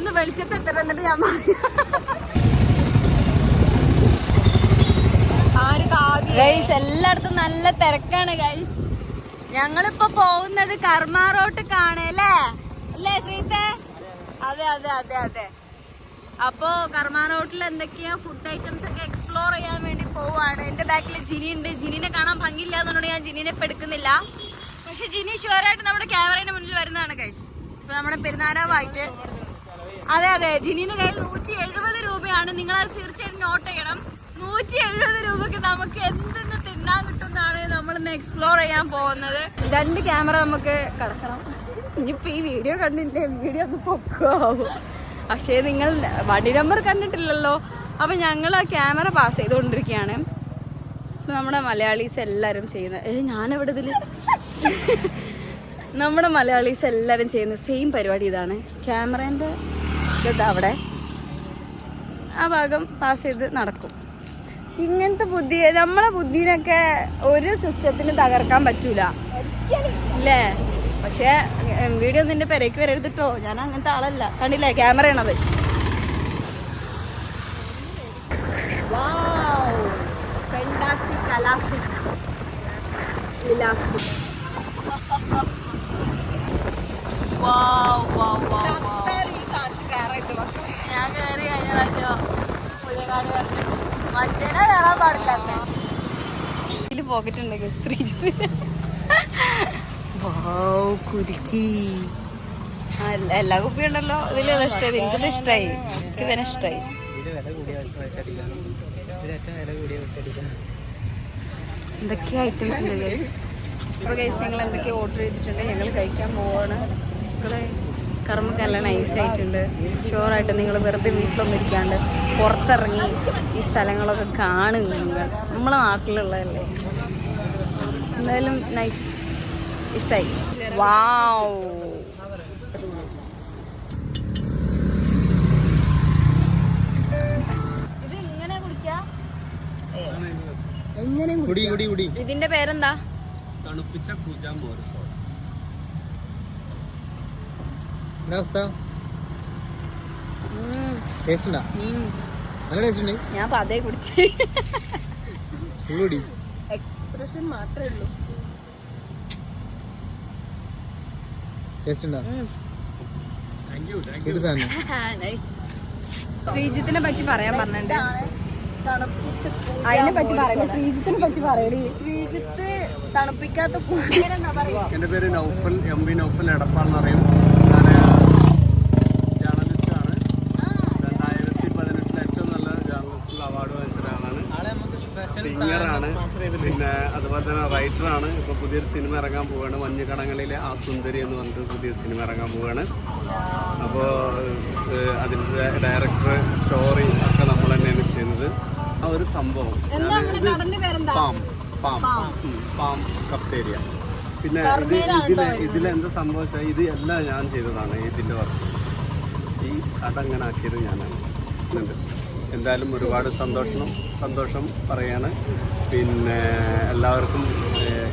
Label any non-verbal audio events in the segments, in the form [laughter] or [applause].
ഒന്ന് വെളിച്ചത്ത് എത്ര എന്നിട്ട് ഞാൻ. ഗൈസ് എല്ലായിടത്തും നല്ല തിരക്കാണ് ഗൈസ് ഞങ്ങളിപ്പോ പോകുന്നത് കർമ്മ റോട്ട് കാണല്ലേ അല്ലേ? ശ്രീത്തെ? അതെ അതെ അതെ അതെ. അപ്പോ കർമ്മ റോട്ടിൽ എന്തൊക്കെയാ ഫുഡ് ഐറ്റംസ് ഒക്കെ എക്സ്പ്ലോർ ചെയ്യാൻ വേണ്ടി പോവാണ് എന്റെ ബാക്കിൽ ജിനി ഉണ്ട് ജിനിനെ കാണാൻ ഭംഗിയില്ല എന്നുകൊണ്ട് ഞാൻ ജിനിനെ പെടുക്കുന്നില്ല പക്ഷെ ജിനി ഷുവറായിട്ട് നമ്മുടെ ക്യാമറയുടെ മുന്നിൽ വരുന്നതാണ് ഗൈസ് ഇപ്പൊ നമ്മുടെ പെരുന്നാരാവായിട്ട്. അതെ അതെ. ജിനിന്റെ കയ്യിൽ നൂറ്റി എഴുപത് രൂപയാണ്. നിങ്ങൾ അത് തീർച്ചയായിട്ടും നോട്ട് ചെയ്യണം. നൂറ്റി എഴുപത് രൂപക്ക് നമുക്ക് എന്തെന്ന് തിന്നാൻ കിട്ടുന്നതാണ് നമ്മൾ ഇന്ന് എക്സ്പ്ലോർ ചെയ്യാൻ പോകുന്നത്. രണ്ട് ക്യാമറ നമുക്ക് കിടക്കണം. ഇനിയിപ്പോ ഈ വീഡിയോ കണ്ടില്ലേ? വീഡിയോ ഒന്ന് പൊക്കുമാവും പക്ഷേ നിങ്ങൾ വണ്ടി നമ്പർ കണ്ടിട്ടില്ലല്ലോ. അപ്പൊ ഞങ്ങൾ ആ ക്യാമറ പാസ് ചെയ്തുകൊണ്ടിരിക്കുകയാണ്. നമ്മുടെ മലയാളീസ് എല്ലാവരും ചെയ്യുന്ന ഏ ഞാനെവിടെ ഇതിൽ? നമ്മുടെ മലയാളീസ് എല്ലാവരും ചെയ്യുന്ന സെയിം പരിപാടി ഇതാണ്. ക്യാമറേന്റെ ഇതാ അവിടെ. ആ ഭാഗം പാസ് ചെയ്ത് നടക്കും. ഇങ്ങനത്തെ ബുദ്ധി നമ്മളെ ബുദ്ധിനൊക്കെ ഒരു സിസ്റ്റത്തിന് തകർക്കാൻ പറ്റൂല. അല്ലേ പക്ഷേ വീഡിയോ നിന്റെ പെരയ്ക്ക് വരരുതിട്ടോ ഞാൻ അങ്ങനത്തെ ആളല്ല. കണ്ടില്ലേ? ക്യാമറ ആണത്. ഫെൻഡാസ്റ്റിക് അലാസ്റ്റിക് [laughs] ഞാൻ കയറി കഴിഞ്ഞ പ്രാവശ്യം പുതിയ കാട് കയറിച്ചിട്ട് മറ്റേനെ കയറാൻ പാടില്ല ഇതിൽ പോക്കറ്റ് ഉണ്ട് സ്ത്രീ കുരുക്കി. എല്ലാ- എല്ലാ കുപ്പി ഉണ്ടല്ലോ. ഇതിൽ ഇഷ്ടമായി എനിക്കിത് ഇഷ്ടമായി എനിക്ക് ഇവനെ ഇഷ്ടമായി എന്തൊക്കെ ഐറ്റംസ് ഉണ്ട് ഗൈസ് അപ്പോൾ ഗൈസ് ഞങ്ങൾ എന്തൊക്കെ ഓർഡർ ചെയ്തിട്ടുണ്ട്. ഞങ്ങൾ കഴിക്കാൻ പോവാണ്. മക്കളെ കർമ്മക്ക് നല്ല നൈസ് ആയിട്ടുണ്ട്. ഷുവറായിട്ട് നിങ്ങൾ വെറുതെ വീട്ടിലൊന്നും ഇരിക്കാണ്ട് പുറത്തിറങ്ങി ഈ സ്ഥലങ്ങളൊക്കെ കാണുന്നു നിങ്ങൾ നമ്മളെ നാട്ടിലുള്ളതല്ലേ? എന്തായാലും നൈസ് ഇഷ്ടമായി വാവ് ഇത് ഇങ്ങനെ കുടിക്കാം? എങ്ങനെ കുടി കുടി കുടി. ഇതിന്റെ പേരെന്താ? തണുപ്പിച്ച പൂജ മോർസോ എന്താ അവസ്ഥ? ഉം, ടേസ്റ്റ് ഉണ്ടാ? നല്ല ടേസ്റ്റ് ഉണ്ട്. ഞാൻ അപ്പൊ കുടിച്ച്. ഫുൾ കുടി എക്സ്പ്രഷൻ മാത്രമേ ഉള്ളൂ. ടേസ്റ്റ് ഉണ്ടാ? ഉം. താങ്ക് യു താങ്ക് യു സാധനം. Nice. ശ്രീജിത്തിനെ പറ്റി പറയാൻ പറഞ്ഞിട്ടുണ്ട്. അതിനെ പറ്റി പറയുന്നത് ശ്രീജിത്തിനെ പറ്റി പറയണേ ശ്രീജിത്ത് തണുപ്പിക്കാത്ത കൂട്ടിയെന്നാ പറയാ എന്റെ പേര് നൗഫൽ എം വി നൗഫൽ എടപ്പാന്ന് സിംഗറാണ്. പിന്നെ അതുപോലെ തന്നെ റൈറ്ററാണ്. ഇപ്പോൾ പുതിയൊരു സിനിമ ഇറങ്ങാൻ പോവുകയാണ് മഞ്ഞുകടങ്ങളിലെ ആ സുന്ദരി എന്ന് പറഞ്ഞിട്ട് പുതിയ സിനിമ ഇറങ്ങാൻ പോവുകയാണ് അപ്പോൾ അതിന്റെ ഡയറക്ടർ സ്റ്റോറി ഒക്കെ നമ്മൾ തന്നെയാണ് ചെയ്യുന്നത്. ആ ഒരു സംഭവം. Palm palm. പാം. കഫ്തേരിയ പിന്നെ ഇത് ഇതിൽ ഇതിലെന്താ സംഭവിച്ചാൽ ഇത് എല്ലാം ഞാൻ ചെയ്തതാണ് ഇതിന്റെ വർക്ക് ഈ അതങ്ങനെ ആക്കിയത് ഞാനാണ്. എന്തായാലും ഒരുപാട് സന്തോഷം സന്തോഷം പറയാണ്. പിന്നെ എല്ലാവർക്കും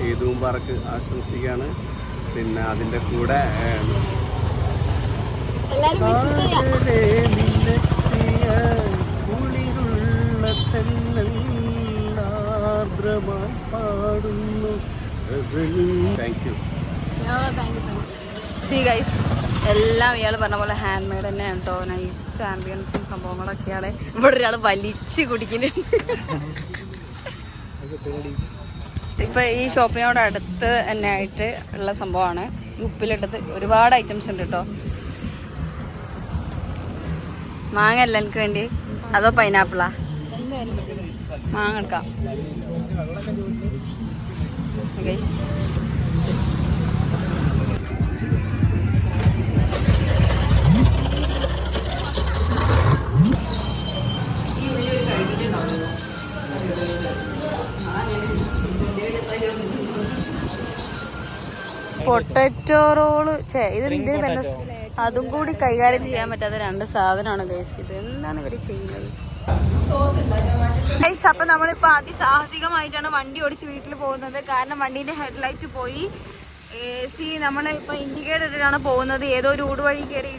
ഈദ് മുബാറക്ക് ആശംസിക്കുകയാണ്. പിന്നെ അതിന്റെ കൂടെ പാടുന്നു. സി ഗൈസ് എല്ലാം ഇയാൾ പറഞ്ഞ പോലെ ഹാൻഡ് മെയ്ഡ് തന്നെയാണ് കേട്ടോ നൈസ് ആംബിയൻസും സംഭവങ്ങളൊക്കെയാണ് ഇവിടെ ഒരാൾ വലിച്ച് കുടിക്കുന്നുണ്ട്. ഇപ്പൊ ഈ ഷോപ്പിനോട് അടുത്ത് തന്നെ ആയിട്ട് ഉള്ള സംഭവമാണ്. ഈ ഉപ്പിലിട്ടത് ഒരുപാട് ഐറ്റംസ് ഉണ്ട് കേട്ടോ മാങ്ങ അല്ല എനിക്ക് വേണ്ടി? അതോ പൈനാപ്പിളാ മാങ്ങ എടുക്കാം. Potato roll. ചേ ഇത് എന്തിനു ബന്ധ അതും കൂടി കൈകാര്യം ചെയ്യാൻ പറ്റാത്ത രണ്ട് സാധനമാണ് ഗൈസ് ഇത് എന്താണ് ഇവർ ചെയ്യുന്നത്? ഗൈസ് അപ്പൊ നമ്മളിപ്പോ അതിസാഹസികമായിട്ടാണ് വണ്ടി ഓടിച്ച് വീട്ടിൽ പോകുന്നത്. കാരണം വണ്ടീന്റെ ഹെഡ്ലൈറ്റ് പോയി. സി നമ്മളെ ഇപ്പൊ ഇൻഡിക്കേറ്റർ ഇട്ടിട്ടാണ് പോകുന്നത്. ഏതോ ഒരു ഊടുവഴി കയറി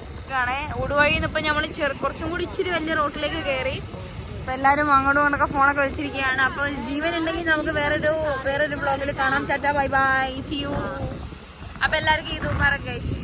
നിന്ന് ഇപ്പൊ നമ്മൾ ചെറു കുറച്ചും കൂടി ഇച്ചിരി വലിയ റോട്ടിലേക്ക് കയറി അപ്പൊ എല്ലാരും അങ്ങോട്ടും ഇങ്ങോട്ടൊക്കെ ഫോണൊക്കെ വിളിച്ചിരിക്കുകയാണ്. അപ്പൊ ജീവൻ ഉണ്ടെങ്കിൽ നമുക്ക് വേറൊരു വേറൊരു ബ്ലോഗിൽ കാണാം. Tata bye bye. See you അപ്പൊ എല്ലാവർക്കും ഈ തൂങ്ങാറ ഗൈസ്